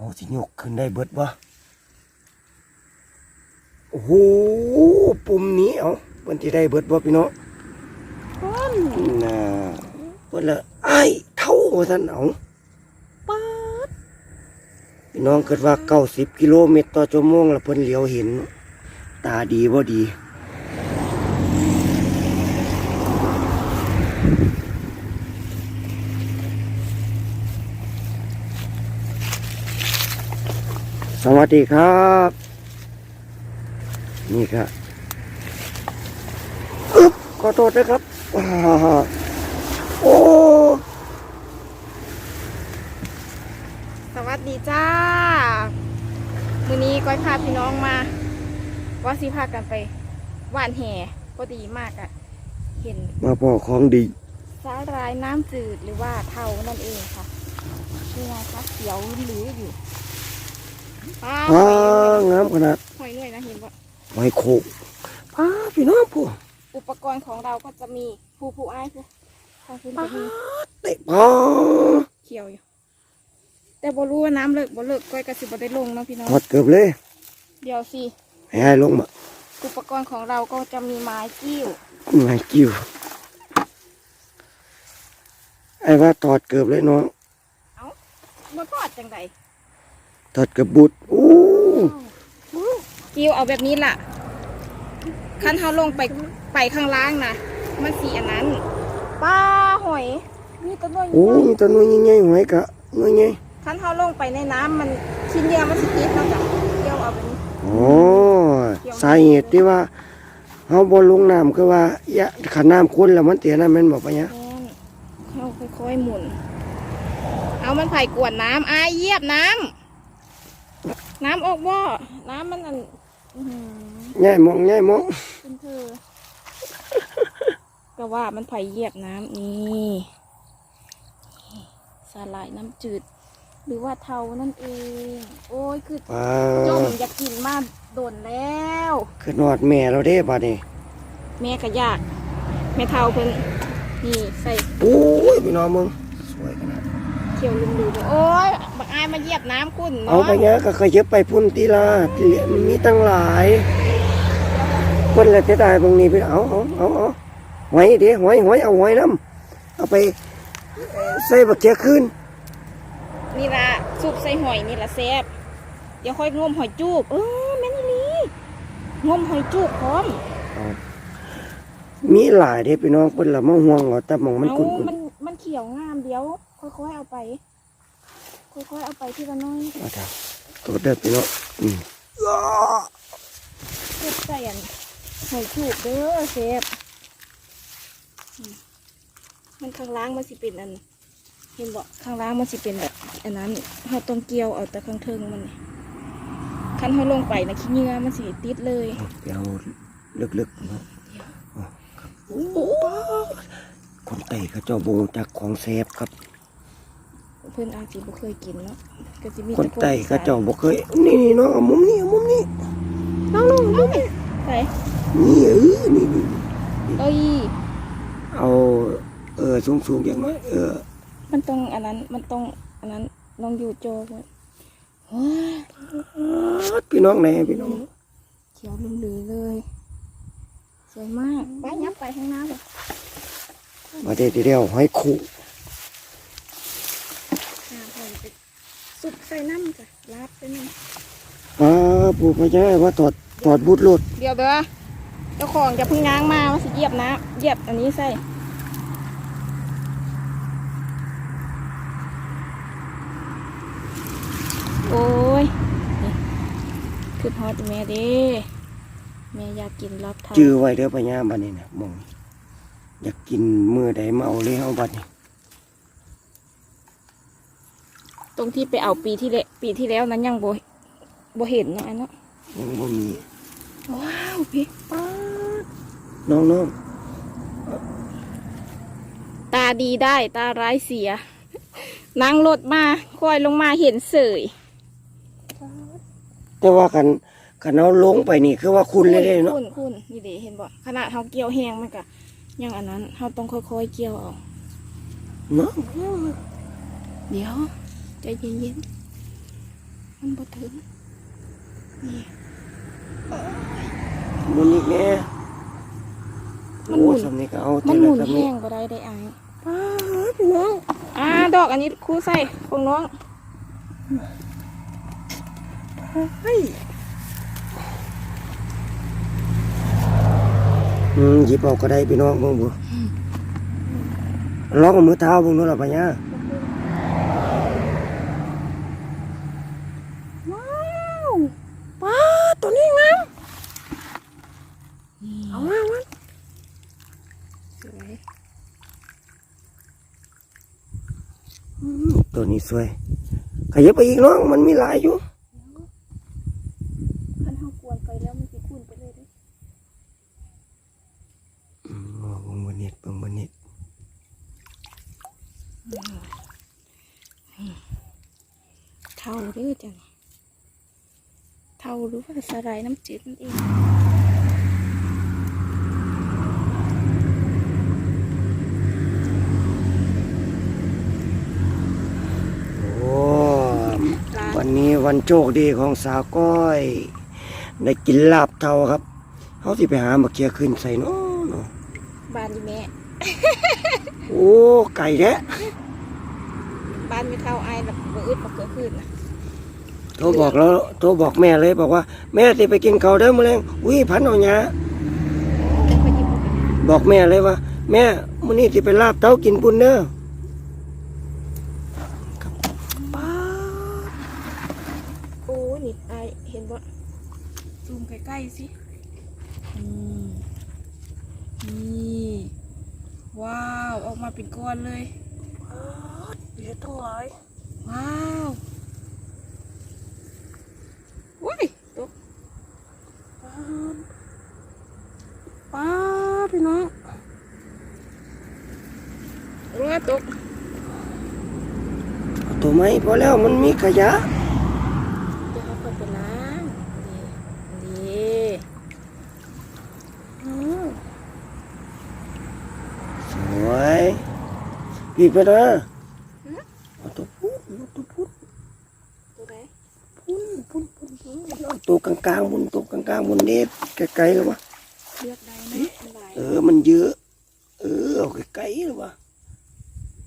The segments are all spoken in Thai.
โอ้สิยกขึ้นได้เบิดบ่โอ้โหปุ่มนี้เอาเพิ่นสิได้เบิดบ่พี่น้องน่ะเพิ่นละไอ้เท่าซั่นเอาปาดพี่น้องเกิดว่าเก้าสิบกิโลเมตรต่อชั่วโมงละเพิ่นเหลียวเห็น ตาดีบ่ดี สวัสดีครับ นี่ครับขอโทษนะครับ โอ้ สวัสดีจ้า มือนี้ก้อยพาพี่น้องมา ว่าสีพากันไปว่านแห่ก็ดีมากอะ่ะ เห็น มาพ่อของดี สาหร่ายน้ำจืดหรือว่าเทานั่นเองค่ะนี่ไงคะเขียวหรืออยู่ ป้าอ่งามขนาดหอยหน่วยนะเห็นปะหอยโคกป้าพี่น้องผู้อุปกรณ์ของเราก็จะมีผู้ผู้อ้ายผู้ขอบคุณป้าเตะป้าเขียวอยู่ แต่บอรู้ว่าน้ำเลิกบอเลิกก้อยกระสิบอได้ลงเนาะพี่น้องถอดเกือบเลย เดี๋ยวสิให้ให้ลงมาอุปกรณ์ของเราก็จะมีไม้กิ้วไม้กิ้วไอ้ว่าถอดเกือบเลยน้องเอ้าบ่ถอดจังไง ตัดกระบุดโอ้กิวเอาแบบนี้ล่ะขั้นเท้าลงไปไปข้างล่างนะมันสีอันนั้นปลาหอยมีตัวน้อยโอ้มีตัวน้อยยังไงหอยกะน้อยไงขั้นเท้าลงไปในน้ำมันชิ้นเดียวมันสติดแล้จ้ะเกี่ยวเอาแบบนี้โอ้สาเหตุที่ว่าเขาบอลลงน้ำคือว่าขันน้ำคุ้นแล้วมันเตียน้ำมันบอกไปเนี้ยเขาค่อยๆหมุน เอามันไผ่กวนน้ำอายเยียบน้ำ น้ำออกบ่อน้ำมันอันง่ายมองง่ายมองคุณเธอก็ว่ามันไผ่เหยียบน้ำนี่สาหายน้ำจืด หรือว่าเทานั่นเอง โอ้ยคือจมอยากกินมากโดนแล้วคือนอดแม่เราได้ป่ะนี่แม่ก็ยากแม่เทาเพิ่นนี่ใส่โอ้ยพี่น้องมึงสวยขนาด เขียวลุงดูโอ้ยบักอายมาเยียบน้ำคุณเนาะเอาะไปเยอะก็เคยเยอะไปพุ่นตีลาเหลือมีตั้งหลายคนละเสียดายตรงนี้ไปเอาเอาเอาเอาหอยเดี๋ยวหอยหอยเอาหอยน้ำเอาไปใส่บักเชียขึ้นนี่ละซุปใส่หอยนี่ละแซ่บเดี๋ยวค่อยงมหอยจูบเออแม่นี่ลีงมหอยจูบพร้อมมีหลายเด้พี่น้องคนละมะห่วงเหรอแต่หมองมันเอ้ากุ่นมัน เขียวงามเดี๋ยวค่อยๆเอาไป ค่อยๆเอาไปที่ละน้อยนะครับตัวเด็ดไปเนาะอืมเก็บใส่อันหอยจูบเด้อเซฟมันข้างล่างมันสิเป็นอันเห็นบอกข้างล่างมันสิเป็นแบบอันนั้นเขาต้องเกี่ยวเอาแต่ข้างเทิงมันขั้นเขาลงไปนะขี้เงื้อมันสิติดเลยเกี่ยวลึกๆเนาะโอ้ ไต่เขาเจ้าบูจากของแซบครับ เพื่อนอาจีบ่เคยกินเนาะก็สิมีคนไต่เขาเจ้าบ่เคย นี่เนาะมุมนี้มุมนี้น้องน้องมุมไหนนี่เออนี่นี่เอ้ยเอาเออสูงสูงอย่างน้อเออ มันต้องอันนั้นมันต้องอันนั้นน้องอยู่โจ้พี่น้องไหนพี่น้องเขียวเหลือเลยสวยมากไปยับไปข้างหน้าเลย มาเด็ดเดียวห้อยคู่สุกใส่น้ำจ้ะลับไปนี่ป้าปลูกไม่ใช่ว่าตอดตอดบูดรูดเดี๋ยวเด้อเจ้าของจะพึ่งง้างมาว่าสิเหยียบนะเหยียบอันนี้ใส่โอ้ยคือฮอตแม่ดิแม่อยากกินรอบทาจื้อไว้เด้อปัญญาบันนี้นะมอง อยากกินมือใดมเมาเลยเอาบัดนี่ตรงที่ไปเอาปีที่แล้วปีที่แล้วนั้นยังโบโบเห็นนะอัเนาะยังบ่มี ว้าวพี่ป๊าน้องน้องตาดีได้ตาร้ายเสีย นั่งรถมาคอยลงมาเห็นเสยแต่ว่ากันกันเอาลงไปนี่คือว่าคุณเลยเนาะคุณคุณนี่เดี๋ยเห็นบ่ขนาดเขาเกี่ยวแหงมันกะ ยังอันนั้นเราต้องค่อยๆเกี่ยวออกเนาะเดี๋ยวใจเย็นๆมันบ่ถึงนี่มันอีกแน่มันหมุนมันหมุนแห้งก็ได้ได้ไอ้น้องอ่าดอกอันนี้ครูใส่ของน้องเฮ้ย อืมหยิบเอาก็ได้พี่น้องเบิ่งบ่ลองเอามือเท้าเบิ่งโนู่นล่ะพะยาว้าวป้าดตัวนี้งามเอามาวันสวยอืมตัวนี้สวยขยับไปอีกน้องมันมีหลายอยู่ คันเฮากวนไปแล้วมันสิคุ้นไปเลยเด้ อืมเอาเบิ่งบ่นิดเบิ่งบ่นิด เท่าเด้อจังเท่าหรือว่าสลายน้ำจืดนั่นเองโอ้ร้านวันนี้วันโชคดีของสาวก้อยได้กินลาบเทาครับเขาสิไปหามาเคียขึ้นใส่เนาะเนาะบ้านอีแม่ โอ้ ไก่แท้บ้านไม่เท่าไอ้แบบบ่อึดบ่เกิดขึ้นนะ โทรบอกแล้วโทรบอกแม่เลยบอกว่า แม่สิไปกินข้าวเด้อมื้อแลงอุ้ยพันเอาหยาแล้วก็หยิบเอาไปบอกแม่เลยว่า แม่มื้อนี้สิไปลาบเต้ากินปุ่นเด้อครับป้าดโอ้นี่ไอายเห็นบ่ซูมใกล้ๆสิอืมนี่ว้าว ออกมาเป็นก้อนเลยเดี๋ยวต้องหลายว้าวว้ายตก ป้าดพี่น้อง ว้าตกเอาตัวไม้พอแล้วมันมีขยะเดี๋ยวเขาค่อยไปล้างนี่นี่อืมสวยพี่ไปนะเอาตัวพุ้นเอาตัวพุ้นตัวไหนพุ้นพุ้นพุ้นพุ้นเอาตัวกลางๆบุญตัวกลางๆบุญเด็ดไกลๆแล้ววะเลือกได้ไหมมันหลายเออมันเยอะ เออเอาไกลๆแล้ววะ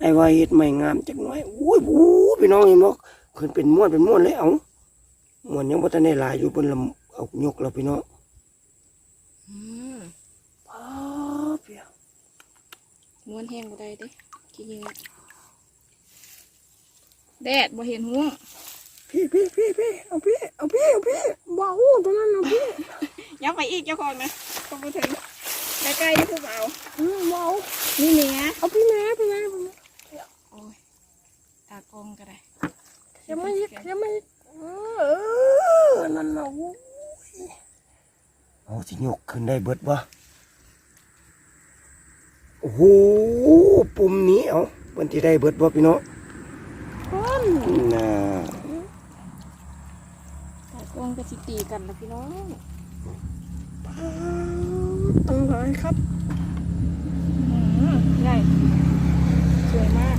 ไอ้ว่าเฮ็ดไม่งามจักหน่อยโอ้ยโอ้พี่น้องเห็นบ่ขึ้นเป็นม้วนเป็นม้วนเลยเอาม้วนยังบ่ทันได้หลายอยู่บนลำเอายกแล้วพี่น้องอืมป้าเปียม้วนแห้งบ่ได้เด้ขี้เหงือกแดดบ่เห็นหัวพี่พี่พี่พี่เอาพี่เอาพี่เอาพี่ว้าวตัวนั้นเอาพี่ยับไปอีกเจ้าของนะก็บ่ถึงใกล้ๆคือเปล่าเออว้าวนี่เนี้ยเอาพี่แม่พี่แม่พี่แม่โอ้ยตากล้องก็ได้ยังไม่ยิกยังไม่ยิกเออนั่นน่ะโอ้ยเอาสิยกขึ้นได้เบิดบ่โอ้โหปุ่มนี้เอาเพิ่นสิได้เบิดบ่พี่น้องก้นน่ะตากล้องก็สิตีกันนะพี่น้องตั้งหลายครับอืมใหญ่สวยมาก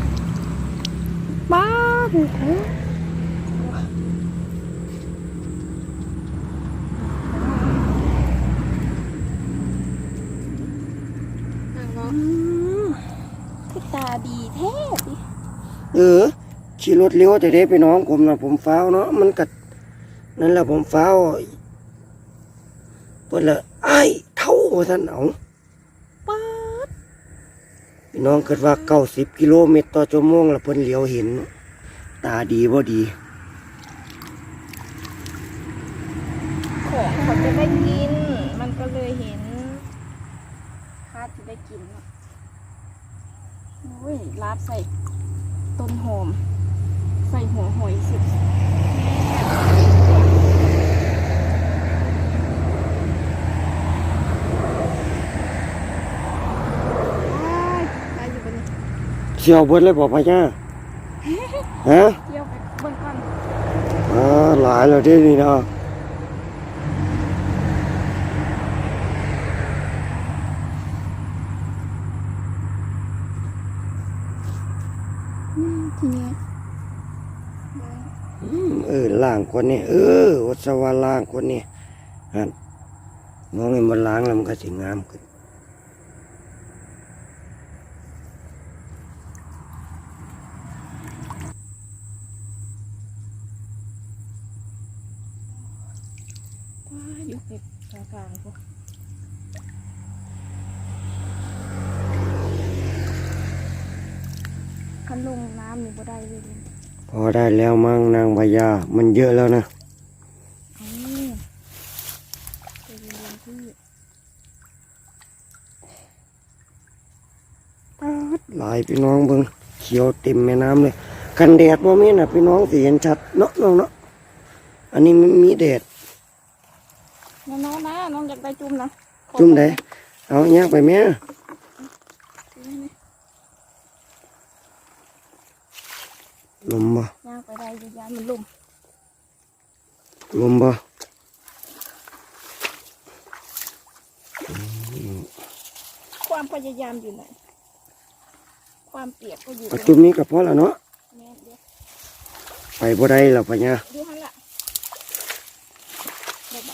บ้าพี่นางเนาะคือตาดีแท้สิเออขี่รถเร็วแต่เด้พี่น้องผมน่ะผมฟ้าวเนาะมันกัดนั่นแหละผมฟ้าวเพิ่นละอ้ายเท่าว่าท่านเอาป๊าด พี่น้องคิดว่าเก้าสิบกิโลเมตรต่อชั่วโมงแล้วเพิ่นเหลียวเห็น ตาดีบ่ดี ของเขาจะได้กิน มันก็เลยเห็นคาดจะได้กินเนาะโอ้ยลาบใส่ต้นหอม ใส่หัวหอยสุดว้ายได้อยู่บนนี้ เชียวเบิดเลยบอกพะย่าฮะเที่ยวไปเบิ่งก่อนอ่าหลายแล้วเด้นี่เนาะอืมทีเนี้ยอืมเออล้างคนนี้เออวัดสวาล้างคนนี้ฮะมองให้มันล้างแล้วมันก็สิงามขึ้น ว้าอยู่เก็บกลางๆพวกคันลงน้ำนี่บ่ได้เลยเด้ พอ ได้แล้วมั้งนางพญา มันเยอะแล้วนะเอ้าไปเรียนที่หลายพี่น้องเบิ่งเขียวเต็มแม่น้ำเลย กันแดดบ่มีน่ะพี่น้องสิเห็นชัดเนาะน้องเนาะอันนี้มันมีแดดน้องๆนะน้องอยากไปจุ่มนะจุ่มได้เอาย่างไปแม่ลมบ่ ย่างไปได้อยันมันลุ่มลมบ่ความพยายามอยู่ไหนความเปียกก็อยู่ตรเอางจุ่มนี้ก็พอแล้วเนาะแม่เดี๋ยวไปบ่ได้แล้วพญาดูหันละเดี๋ยวไป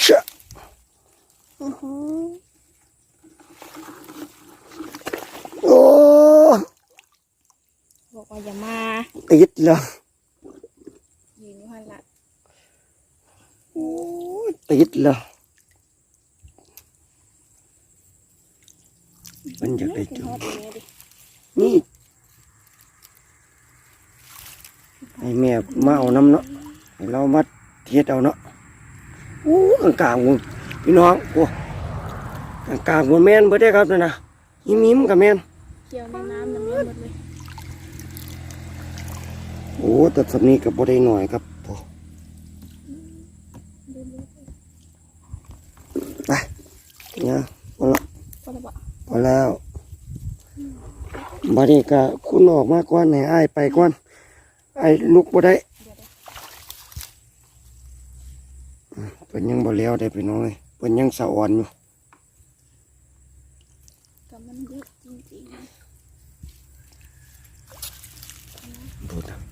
เชื่ออื้อหือโอ้บอกว่าอย่ามา ติดแล้วยืนอยู่หันละโอ้ยติดแล้วมันอยากได้ขึ้นจุ่มฮอดอย่างเงี้ยดินี่ให้แม่มาเอาน้ำเนาะให้เรามาเทียดเอาเนาะโอ้กลางกลางๆหมดพี่น้องโอ้กลางกลางๆหมดแม่นเบ่ได้ครับนั่นนะยิ้มยิ้มๆกับแม่นเกี่ยวในน้ำน้ำเลี้ยงหมดเลย โอ้แต่สำนี้กับบ่ได้หน่อยครับโอ้ไปเนี่ยพอละพอแล้วบอกพอแล้วบัดนี้ก็คุณออกมาก่อนให้อ้ายไปก่อนไอ้ายลุกบ่ได้เดี๋ยวเดี๋ยวเพิ่นยังบ่แล้วได้พี่น้องเอ้ยเพิ่นยังสะอ่อนอยู่กับมันเยอะจริงดูนะ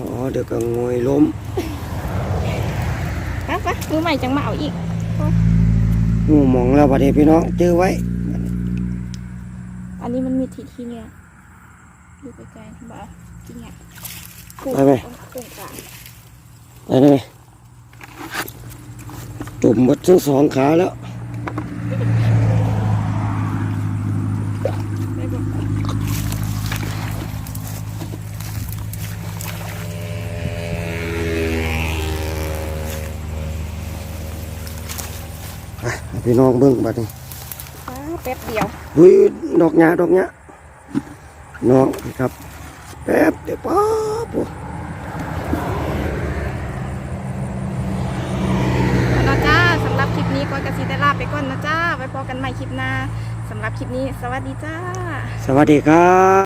อ๋ออ๋อเดี๋ยวก็งวยล้มๆไปไปมือใหม่จังมาเอาอีกงูหมองแล้วบัดนี้พี่น้องเจอไว้ อันนี้มันมีทีที่เนี่ยอยู่ไกลๆบ่าจริงอะไปไหมตรงกลางไปเลยตุ่มหมดทั้งสองขาแล้ว พี่น้องเบิ่งบัดนี้ฟ้าแป๊บเดียวหุ้ยดอกหญ้าดอกหญ้าน้องครับแป๊บเดี๋ยวป๊าบโอ้แล้วจ้าสำหรับคลิปนี้ก็กระซิได้ลาไปก่อนนะจ้า ไว้พอกันใหม่คลิปหน้าสำหรับคลิปนี้ สวัสดีจ้า สวัสดีครับ